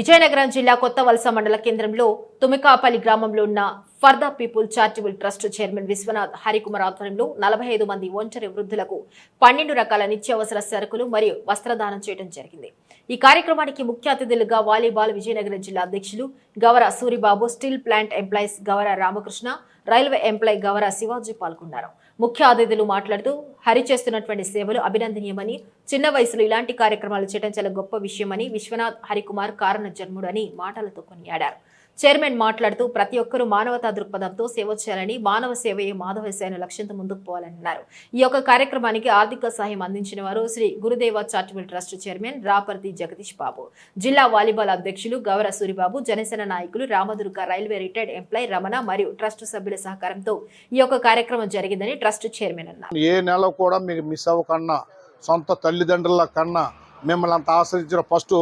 విజయనగరం జిల్లా కొత్త వలస మండల కేంద్రంలో తుమికాపల్లి గ్రామంలో ఉన్న for the people charitable trust chairman Viswanath Harikumar ఆధ్వర్యంలో నలభై ఐదు మంది ఒంటరి వృద్ధులకు పన్నెండు రకాల నిత్యావసర సరుకులు మరియు వస్త్రదానం చేయడం జరిగింది. ఈ కార్యక్రమానికి ముఖ్య అతిథులుగా వాలీబాల్ విజయనగరం జిల్లా అధ్యక్షులు Gavara Suribabu steel plant employees Gavara Ramakrishna railway employee Gavara Shivaji పాల్గొన్నారు. ముఖ్య అతిథులు మాట్లాడుతూ హరి చేస్తున్నటువంటి సేవలు అభినందనీయమని చిన్న వయసులో ఇలాంటి కార్యక్రమాలు చేయడం చాలా గొప్ప విషయమని విశ్వనాథ్ హరికుమార్ కారణ జన్ముడు అని మాటలతో కొనియాడారు. చైర్మన్ మాట్లాడుతూ ప్రతి ఒక్కరూ మానవతా దృక్పథంతో సేవ చేయాలని మానవ సేవయే మాధవ సేవ లక్ష్యంతో ముందుకు పోవాలన్నారు. అన్నారు ఈ యొక్క కార్యక్రమానికి ఆర్థిక సహాయం అందించిన వారు Shri Gurudeva charitable trust chairman Raparthi Jagadish Babu జిల్లా వాలీబాల్ అధ్యక్షులు గౌర సూరిబాబు జనసేన నాయకులు Ramadurga railway retired employee Ramana మరియు ట్రస్ట్ సభ్యుల సహకారంతో ఈ యొక్క కార్యక్రమం జరిగిందని ట్రస్ట్ చైర్మన్ అన్నారు. ఏ నెల కూడా మీకు మిస్ అవ్వకన్నా సొంత తల్లిదండ్రుల కన్నా మిమ్మల్ని అంత ఆశ్రయించిన ఫస్ట్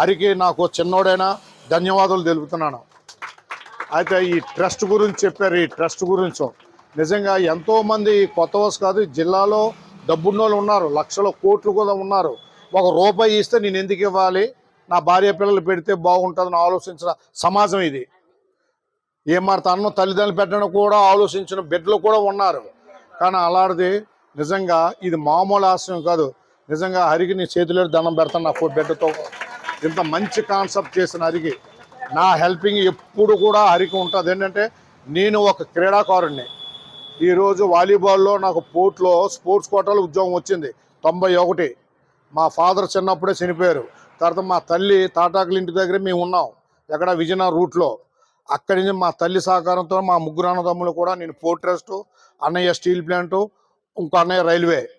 హరికి నాకు చిన్నోడైనా ధన్యవాదాలు తెలుపుతున్నాను. అయితే ఈ ట్రస్ట్ గురించి చెప్పారు ఈ ట్రస్ట్ గురించి. నిజంగా ఎంతోమంది కొత్త వలస కాదు జిల్లాలో డబ్బున్నోళ్ళు ఉన్నారు లక్షల కోట్లు కూడా ఉన్నారు. ఒక రూపాయి ఇస్తే నేను ఎందుకు ఇవ్వాలి? నా భార్య పిల్లలు పెడితే బాగుంటుందని ఆలోచించిన సమాజం ఇది. ఏ మరి తనను తల్లిదండ్రులు పెట్టడం కూడా ఆలోచించిన బిడ్డలు కూడా ఉన్నారు. కానీ అలాంటిది నిజంగా ఇది మామూలు ఆశయం కాదు. నిజంగా హరికి నీ చేతిలో దండం పెడతాను నా బిడ్డతో. ఇంత మంచి కాన్సెప్ట్ చేసిన హరికి నా హెల్పింగ్ ఎప్పుడు కూడా హరికి ఉంటుంది. ఏంటంటే నేను ఒక క్రీడాకారుణ్ణి. ఈరోజు వాలీబాల్లో నాకు పోర్ట్లో స్పోర్ట్స్ కోటాలో ఉద్యోగం వచ్చింది. తొంభై ఒకటి. మా ఫాదర్ చిన్నప్పుడే చనిపోయారు. తర్వాత మా తల్లి తాటాకుల ఇంటి దగ్గర మేము ఉన్నాం. ఎక్కడ విజయనగరం రూట్లో. అక్కడి నుంచి మా తల్లి సహకారంతో మా ముగ్గురు అన్నదమ్ములు కూడా నేను పోర్ట్ ట్రస్ట్ అన్నయ్య స్టీల్ ప్లాంటు ఇంకో అన్నయ్య రైల్వే.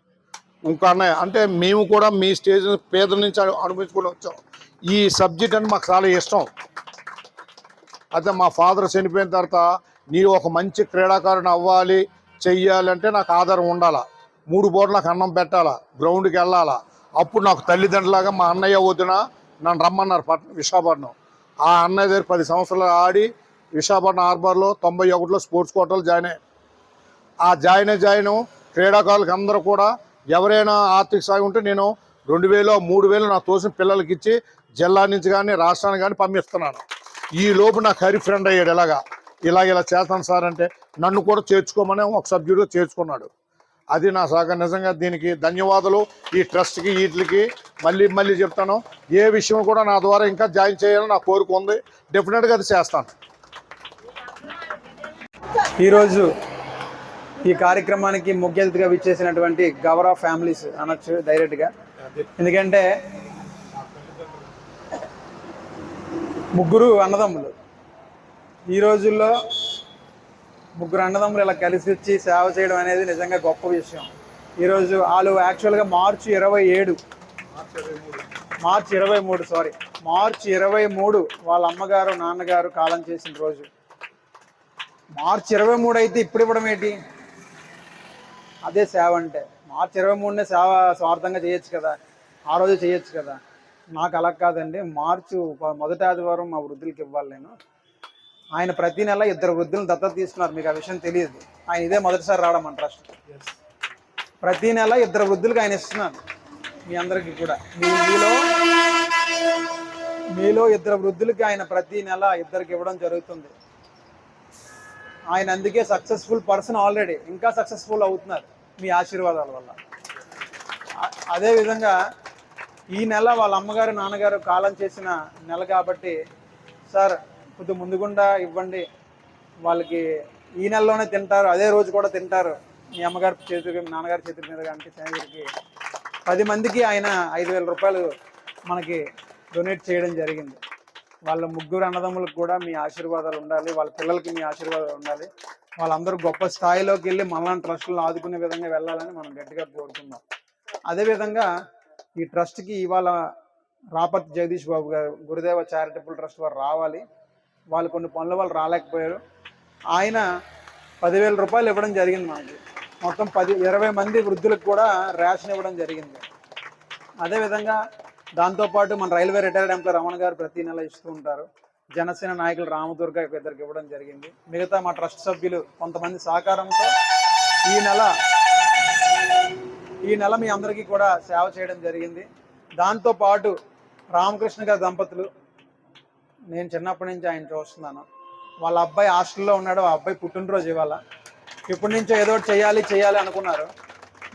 ఇంకో అన్నయ్య అంటే మేము కూడా మీ స్టేజ్ పేద నుంచి అను- అనుభవించుకుని వచ్చాం. ఈ సబ్జెక్ట్ అంటే మాకు చాలా ఇష్టం. అయితే మా ఫాదర్ చనిపోయిన తర్వాత నీవు ఒక మంచి క్రీడాకారుని అవ్వాలి చెయ్యాలంటే నాకు ఆధారం ఉండాలా? మూడు పూటలు నాకు అన్నం పెట్టాలా? గ్రౌండ్కి వెళ్ళాలా? అప్పుడు నాకు తల్లిదండ్రులాగా మా అన్నయ్య వదిన నన్ను రమ్మన్నారు పట్నం విశాఖపట్నం. ఆ అన్నయ్య దగ్గర పది సంవత్సరాలు ఆడి విశాఖపట్నం హార్బర్లో తొంభై ఒకటిలో స్పోర్ట్స్ కోటలో జాయిన్ అయ్యాను ఆ జాయిన్ జాయిన్ క్రీడాకారులకు అందరూ కూడా ఎవరైనా ఆర్థిక సాయం ఉంటే నేను రెండు వేలు మూడు వేలు నా తోసిన పిల్లలకి ఇచ్చి జిల్లా నుంచి కానీ రాష్ట్రానికి కానీ పంపిస్తున్నాను. ఈ లోపు నాకు హరి ఫ్రెండ్ అయ్యాడు ఇలాగా ఇలాగ ఇలా చేస్తాను సార్ అంటే నన్ను కూడా చేర్చుకోమని ఒక సభ్యుడిగా చేర్చుకున్నాడు. అది నా సహకార నిజంగా దీనికి ధన్యవాదాలు. ఈ ట్రస్ట్కి వీటికి మళ్ళీ మళ్ళీ చెప్తాను. ఏ విషయం కూడా నా ద్వారా ఇంకా జాయిన్ చేయాలని నా కోరిక ఉంది. డెఫినెట్గా అది చేస్తాను. ఈరోజు ఈ కార్యక్రమానికి ముఖ్య అతిథిగా విచ్చేసినటువంటి గవరా ఫ్యామిలీస్ అనొచ్చు డైరెక్ట్గా ఎందుకంటే ముగ్గురు అన్నదమ్ములు. ఈ రోజుల్లో ముగ్గురు అన్నదమ్ములు ఇలా కలిసి వచ్చి సేవ చేయడం అనేది నిజంగా గొప్ప విషయం. ఈరోజు వాళ్ళు యాక్చువల్గా మార్చి ఇరవై ఏడు. మార్చి ఇరవై మూడు సారీ మార్చి ఇరవై మూడు వాళ్ళ అమ్మగారు నాన్నగారు కాలం చేసిన రోజు. మార్చి ఇరవై మూడు అయితే ఇప్పుడు ఇవ్వడం ఏంటి? అదే సేవ అంటే. మార్చి ఇరవై మూడునే సేవ స్వార్థంగా చేయొచ్చు కదా? ఆ రోజు చేయొచ్చు కదా? నాకు అలా కాదండి. మార్చి మొదటి ఆదివారం మా వృద్ధులకి ఇవ్వాలి నేను. ఆయన ప్రతి నెల ఇద్దరు వృద్ధులను దత్తత తీసుకున్నారు. మీకు ఆ విషయం తెలియదు. ఆయన ఇదే మొదటిసారి రావడం మన ట్రస్ట్. ప్రతి నెల ఇద్దరు వృద్ధులకు ఆయన ఇస్తున్నారు. మీ అందరికీ కూడా. మీలో మీలో ఇద్దరు వృద్ధులకి ఆయన ప్రతి నెల ఇద్దరికి ఇవ్వడం జరుగుతుంది. ఆయన అందుకే సక్సెస్ఫుల్ పర్సన్ ఆల్రెడీ ఇంకా సక్సెస్ఫుల్ అవుతున్నారు మీ ఆశీర్వాదాల వల్ల. అ- అదే విధంగా ఈ నెల వాళ్ళ అమ్మగారు నాన్నగారు కాలం చేసిన నెల కాబట్టి సార్ కొద్ది ముందుగుండా ఇవ్వండి. వాళ్ళకి ఈ నెలలోనే తింటారు అదే రోజు కూడా తింటారు. మీ అమ్మగారి చేతికి మీ నాన్నగారి చేతి మీద కానీ స్నేహితుడికి పది మందికి ఆయన ఐదు వేల రూపాయలు మనకి డొనేట్ చేయడం జరిగింది. వాళ్ళ ముగ్గురు అన్నదమ్ములకు కూడా మీ ఆశీర్వాదాలు ఉండాలి వాళ్ళ పిల్లలకి మీ ఆశీర్వాదాలు ఉండాలి. వాళ్ళందరూ గొప్ప స్థాయిలోకి వెళ్ళి మనల్ని ట్రస్టులను ఆదుకునే విధంగా వెళ్ళాలని మనం గట్టిగా కోరుకుందాం. అదేవిధంగా ఈ ట్రస్ట్కి ఇవాళ రాపర్తి జగదీష్ బాబు గారు గురుదేవ చారిటబుల్ ట్రస్ట్ వారు రావాలి. వాళ్ళు కొన్ని పనుల వాళ్ళు రాలేకపోయారు. ఆయన పదివేల రూపాయలు ఇవ్వడం జరిగింది మనకి మొత్తం పది ఇరవై మంది వృద్ధులకు కూడా రేషన్ ఇవ్వడం జరిగింది. అదేవిధంగా దాంతోపాటు మన రైల్వే రిటైర్డ్ ఎంప్లాయ్ రమణ గారు ప్రతి నెల ఇస్తూ ఉంటారు. జనసేన నాయకులు రామదుర్గ ఇద్దరికి ఇవ్వడం జరిగింది. మిగతా మా ట్రస్ట్ సభ్యులు కొంతమంది సహకారంతో ఈ నెల ఈ నెల మీ అందరికీ కూడా సేవ చేయడం జరిగింది. దాంతో పాటు రామకృష్ణ గారి దంపతులు నేను చిన్నప్పటి నుంచి ఆయన చూస్తున్నాను. వాళ్ళ అబ్బాయి హాస్టల్లో ఉన్నాడు ఆ అబ్బాయి పుట్టినరోజు ఇవాళ. ఇప్పటి నుంచో ఏదో చేయాలి చేయాలి అనుకున్నారు.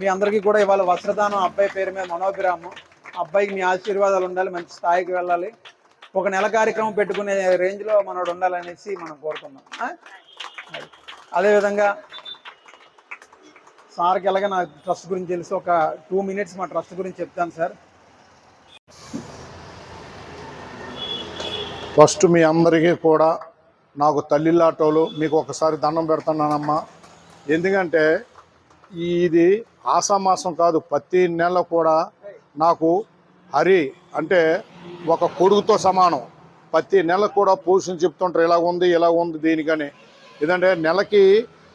మీ అందరికీ కూడా ఇవాళ వస్త్రదానం అబ్బాయి పేరు మీద మనోభిరామం. అబ్బాయికి మీ ఆశీర్వాదాలు ఉండాలి మంచి స్థాయికి వెళ్ళాలి. ఒక నెల కార్యక్రమం పెట్టుకునే రేంజ్లో మనోడు ఉండాలనేసి మనం కోరుకున్నాం అదేవిధంగా సార్కి ఎలాగ నా ట్రస్ట్ గురించి తెలిసి ఒక టూ మినిట్స్ మా ట్రస్ట్ గురించి చెప్తాను సార్. ఫస్ట్ మీ అందరికీ కూడా నాకు తల్లిలాటోలు మీకు ఒకసారి దండం పెడుతున్నానమ్మా ఎందుకంటే ఇది ఆసామాసం కాదు ప్రతి నెల కూడా నాకు హరి అంటే ఒక కొడుకుతో సమానం. ప్రతి నెల కూడా పోషణ చెప్తుంటారు ఇలా ఉంది ఇలా ఉంది దీనికని. ఎందుకంటే నెలకి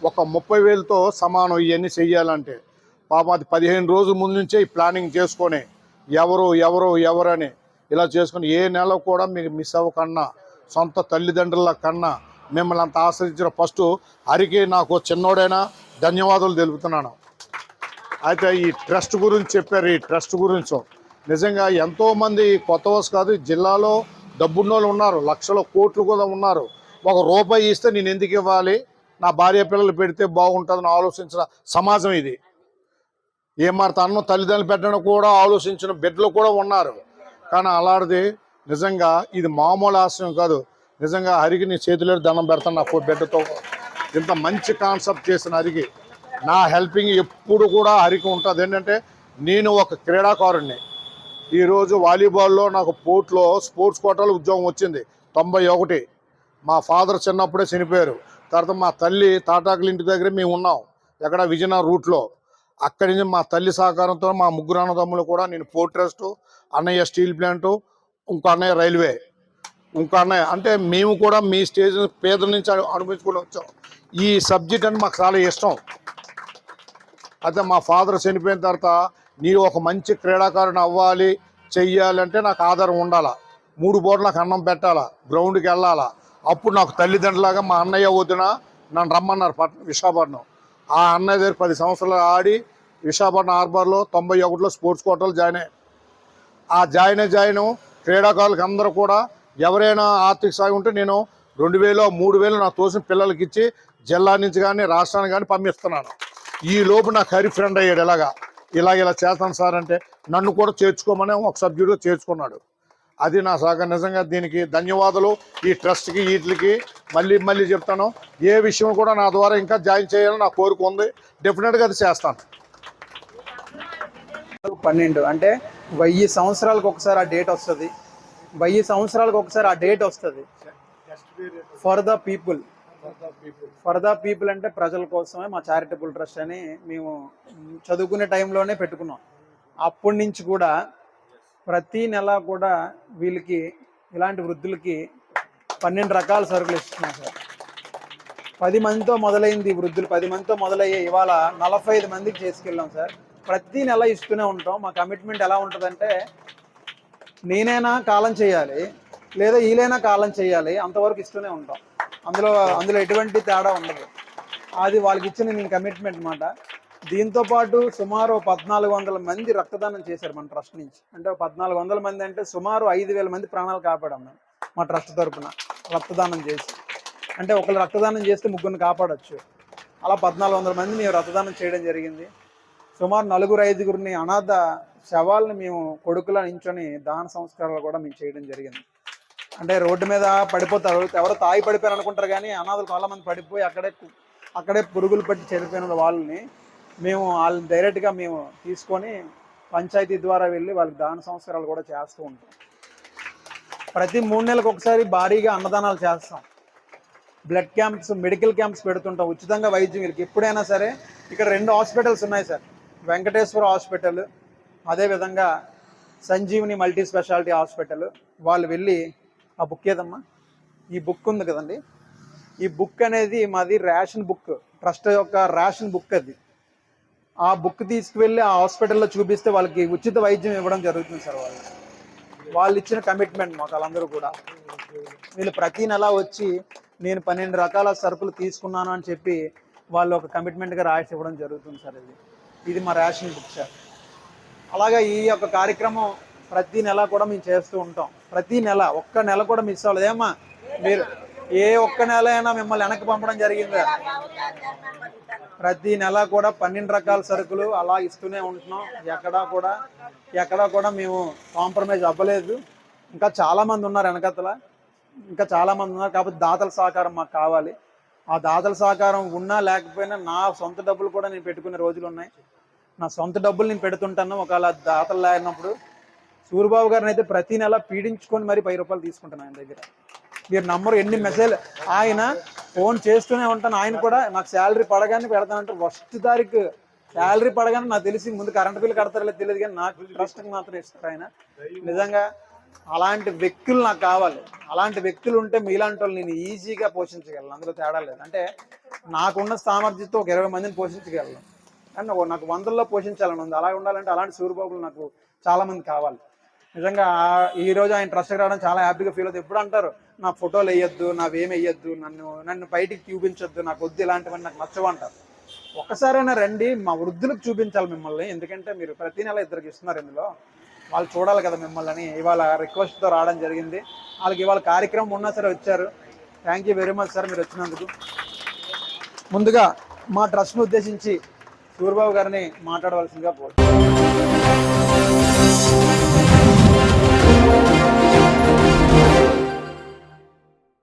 ఒక ముప్పై వేలతో సమానం ఇవన్నీ చెయ్యాలంటే. పాపం అది పదిహేను రోజుల ముందు నుంచే ఈ ప్లానింగ్ చేసుకొని ఎవరు ఎవరు ఎవరని ఇలా చేసుకుని ఏ నెల కూడా మీకు మిస్ అవ్వకన్నా సొంత తల్లిదండ్రుల కన్నా మిమ్మల్ని అంత ఆశ్రయించిన ఫస్ట్ హరికి నాకు చిన్నోడైనా ధన్యవాదాలు తెలుపుతున్నాను. అయితే ఈ ట్రస్ట్ గురించి చెప్పారు ఈ ట్రస్ట్ గురించి. నిజంగా ఎంతోమంది కొత్త వస్తు కాదు జిల్లాలో డబ్బున్నోళ్ళు ఉన్నారు లక్షల కోట్లు కూడా ఉన్నారు. ఒక రూపాయి ఇస్తే నేను ఎందుకు ఇవ్వాలి? నా భార్య పిల్లలు పెడితే బాగుంటుందని ఆలోచించిన సమాజం ఇది. ఏమారు మాట తల్లిదండ్రులు పెట్టడం కూడా ఆలోచించిన బిడ్డలు కూడా ఉన్నారు. కానీ అలాంటిది నిజంగా ఇది మామూలు ఆశయం కాదు. నిజంగా హరికి నీ చేతిలో దండం పెడతాను నా బిడ్డతో. ఇంత మంచి కాన్సెప్ట్ చేసిన హరికి నా హెల్పింగ్ ఎప్పుడు కూడా హరికి ఉంటుంది. ఏంటంటే నేను ఒక క్రీడాకారుణ్ణి. ఈరోజు వాలీబాల్లో నాకు పోర్ట్లో స్పోర్ట్స్ కోటాలో ఉద్యోగం వచ్చింది. తొంభై ఒకటి. మా ఫాదర్ చిన్నప్పుడే చనిపోయారు. తర్వాత మా తల్లి తాటాకుల ఇంటి దగ్గర మేము ఉన్నాం. ఎక్కడ విజయనగరం రూట్లో. అక్కడి నుంచి మా తల్లి సహకారంతో మా ముగ్గురు అన్నదమ్ములు కూడా నేను పోర్ట్ ట్రస్ట్ అన్నయ్య స్టీల్ ప్లాంటు ఇంకో అన్నయ్య రైల్వే. ఇంకో అన్నయ్య అంటే మేము కూడా మీ స్టేజ్ పేదల నుంచి అనుభవించుకుని వచ్చాం. ఈ సబ్జెక్ట్ అంటే మాకు చాలా ఇష్టం. అయితే మా ఫాదర్ చనిపోయిన తర్వాత నేను ఒక మంచి క్రీడాకారుని అవ్వాలి చెయ్యాలంటే నాకు ఆధారం ఉండాలా. మూడు బోర్లు నాకు అన్నం పెట్టాలా గ్రౌండ్కి వెళ్ళాలా. అప్పుడు నాకు తల్లిదండ్రులాగా మా అన్నయ్య వదిన నన్ను రమ్మన్నారు పట్నం విశాఖపట్నం. ఆ అన్నయ్య దగ్గర పది సంవత్సరాలు ఆడి విశాఖపట్నం హార్బర్లో తొంభై ఒకటిలో స్పోర్ట్స్ కోటలు జాయిన్ అయ్యాను ఆ జాయిన్ జాయిన్ క్రీడాకారులకు అందరూ కూడా ఎవరైనా ఆర్థిక సాయం ఉంటే నేను రెండు వేలు మూడు వేలు నా తోసిన పిల్లలకి ఇచ్చి జిల్లా నుంచి కానీ రాష్ట్రానికి కానీ పంపిస్తున్నాను. ఈ లోపు నాకు హరి ఫ్రెండ్ అయ్యాడు ఇలాగా ఇలా ఇలా చేస్తాను సార్ అంటే నన్ను కూడా చేర్చుకోమని ఒక సబ్జెక్టుగా చేర్చుకున్నాడు. అది నా శాఖ నిజంగా దీనికి ధన్యవాదాలు. ఈ ట్రస్ట్కి వీటికి మళ్ళీ మళ్ళీ చెప్తాను. ఏ విషయం కూడా నా ద్వారా ఇంకా జాయిన్ చేయాలని నా కోరిక ఉంది. డెఫినెట్గా అది చేస్తాను. పన్నెండు. అంటే వెయ్యి సంవత్సరాలకు ఒకసారి ఆ డేట్ వస్తుంది. వెయ్యి సంవత్సరాలకు ఒకసారి ఆ డేట్ వస్తుంది. For the people for the people అంటే ప్రజల కోసమే మా చారిటబుల్ ట్రస్ట్ అని మేము చదువుకునే టైంలోనే పెట్టుకున్నాం. అప్పటి నుంచి కూడా ప్రతి నెల కూడా వీళ్ళకి ఇలాంటి వృద్ధులకి పన్నెండు రకాల సరుకులు ఇస్తున్నాం సార్. పది మందితో మొదలైంది వృద్ధులు. పది మందితో మొదలయ్యే ఇవాళ నలభై ఐదు మందికి చేసుకెళ్ళాం సార్. ప్రతి నెల ఇస్తూనే ఉంటాం. మా కమిట్మెంట్ ఎలా ఉంటుందంటే నేనైనా కాలం చేయాలి లేదా వీలైనా కాలం చేయాలి అంతవరకు ఇస్తూనే ఉంటాం. అందులో అందులో ఎటువంటి తేడా ఉండదు. అది వాళ్ళకి ఇచ్చిన నేను కమిట్మెంట్ మాట. దీంతో పాటు సుమారు పద్నాలుగు వందల మంది రక్తదానం చేశారు మన ట్రస్ట్ నుంచి. అంటే పద్నాలుగు వందల మంది అంటే సుమారు ఐదు వేల మంది ప్రాణాలు కాపాడాం మేము మా ట్రస్ట్ తరపున రక్తదానం చేసి. అంటే ఒకళ్ళు రక్తదానం చేస్తే ముగ్గురిని కాపాడొచ్చు. అలా పద్నాలుగు వందల మంది మేము రక్తదానం చేయడం జరిగింది. సుమారు నలుగురు ఐదుగురిని అనాథ శవాల్ని మేము కొడుకుల నించొని దాన సంస్కారాలు కూడా మేము చేయడం జరిగింది. అంటే రోడ్డు మీద పడిపోతారు. ఎవరో తాగి పడిపోయారు అనుకుంటారు కానీ అనాథలు చాలామంది పడిపోయి అక్కడే అక్కడే పురుగులు పట్టి చనిపోయిన వాళ్ళని మేము వాళ్ళని డైరెక్ట్గా మేము తీసుకొని పంచాయతీ ద్వారా వెళ్ళి వాళ్ళకి దాన సంస్కారాలు కూడా చేస్తూ ఉంటాం. ప్రతి మూడు నెలలకు ఒకసారి భారీగా అన్నదానాలు చేస్తాం. బ్లడ్ క్యాంప్స్ మెడికల్ క్యాంప్స్ పెడుతుంటాం. ఉచితంగా వైద్యం వీళ్ళకి ఎప్పుడైనా సరే ఇక్కడ రెండు హాస్పిటల్స్ ఉన్నాయి సార్. వెంకటేశ్వర హాస్పిటల్ అదేవిధంగా సంజీవిని మల్టీ స్పెషాలిటీ హాస్పిటల్ వాళ్ళు వెళ్ళి ఆ బుక్ ఏదమ్మా? ఈ బుక్ ఉంది కదండి. ఈ బుక్ అనేది మాది రేషన్ బుక్ ట్రస్ట్ యొక్క రేషన్ బుక్ అది. ఆ బుక్ తీసుకువెళ్ళి ఆ హాస్పిటల్లో చూపిస్తే వాళ్ళకి ఉచిత వైద్యం ఇవ్వడం జరుగుతుంది సార్ వాళ్ళు. వాళ్ళు ఇచ్చిన కమిట్మెంట్ మాకు వాళ్ళందరూ కూడా. వీళ్ళు ప్రతి నెల వచ్చి నేను పన్నెండు రకాల సరుకులు తీసుకున్నాను అని చెప్పి వాళ్ళు ఒక కమిట్మెంట్గా రాసి ఇవ్వడం జరుగుతుంది సార్ ఇది. ఇది మా రేషన్ బుక్ సార్. అలాగే ఈ యొక్క కార్యక్రమం ప్రతి నెల కూడా మేము చేస్తూ ఉంటాం. ప్రతి నెల ఒక్క నెల కూడా మిస్ అవ్వలేదు ఏమా మీరు ఏ ఒక్క నెల అయినా మిమ్మల్ని వెనక్కి పంపడం జరిగిందా? ప్రతి నెల కూడా పన్నెండు రకాల సరుకులు అలా ఇస్తూనే ఉంటున్నాం. ఎక్కడా కూడా ఎక్కడా కూడా మేము కాంప్రమైజ్ అవ్వలేదు. ఇంకా చాలామంది ఉన్నారు వెనకతల. ఇంకా చాలామంది ఉన్నారు కాబట్టి దాతల సహకారం మాకు కావాలి. ఆ దాతల సహకారం ఉన్నా లేకపోయినా నా సొంత డబ్బులు కూడా నేను పెట్టుకునే రోజులు ఉన్నాయి. నా సొంత డబ్బులు నేను పెడుతుంటాను. ఒకవేళ దాతలు లేనప్పుడు సూర్యబాబు గారిని అయితే ప్రతి నెల పీడించుకొని మరి పది రూపాయలు తీసుకుంటాను ఆయన దగ్గర. మీరు నంబర్ ఎన్ని మెసేజ్ ఆయన ఫోన్ చేస్తూనే ఉంటాను. ఆయన కూడా నాకు శాలరీ పడగానే పెడతానంటే ఫస్ట్ తారీఖు శాలరీ పడగానే నాకు తెలిసి ముందు కరెంట్ బిల్ కడతారో తెలియదు కానీ నాకు ట్రస్ట్కి మాత్రం ఇస్తారు ఆయన. నిజంగా అలాంటి వ్యక్తులు నాకు కావాలి. అలాంటి వ్యక్తులు ఉంటే మీలాంటి వాళ్ళు నేను ఈజీగా పోషించగలను. అందులో తేడా లేదు. అంటే నాకున్న సామర్థ్యంతో ఒక ఇరవై మందిని పోషించగలను. కానీ ఓ నాకు వందల్లో పోషించాలని ఉంది. అలా ఉండాలంటే అలాంటి సూర్యబాబులు నాకు చాలామంది కావాలి. నిజంగా ఈరోజు ఈ రోజు ఆయన ట్రస్ట్ రావడం చాలా హ్యాపీగా ఫీల్ అవుతుంది. ఎప్పుడు అంటారు? నా ఫోటోలు వేయొద్దు నావేం వేయొద్దు నన్ను నన్ను బయటికి చూపించొద్దు నాకు వద్దు ఇలాంటివన్నీ నాకు నచ్చవు అంటారు. ఒక్కసారైనా రండి మా వృద్ధులకు చూపించాలి మిమ్మల్ని. ఎందుకంటే మీరు ప్రతి నెల ఇద్దరికి ఇస్తున్నారు ఇందులో. వాళ్ళు చూడాలి కదా మిమ్మల్ని. ఇవాళ రిక్వెస్ట్తో రావడం జరిగింది. వాళ్ళకి ఇవాళ కార్యక్రమం ఉన్నా సరే వచ్చారు. Thank you very much sir మీరు వచ్చినందుకు. ముందుగా మా ట్రస్ట్ను ఉద్దేశించి సూర్యబాబు గారిని మాట్లాడవలసిందిగా కోరుతున్నాను.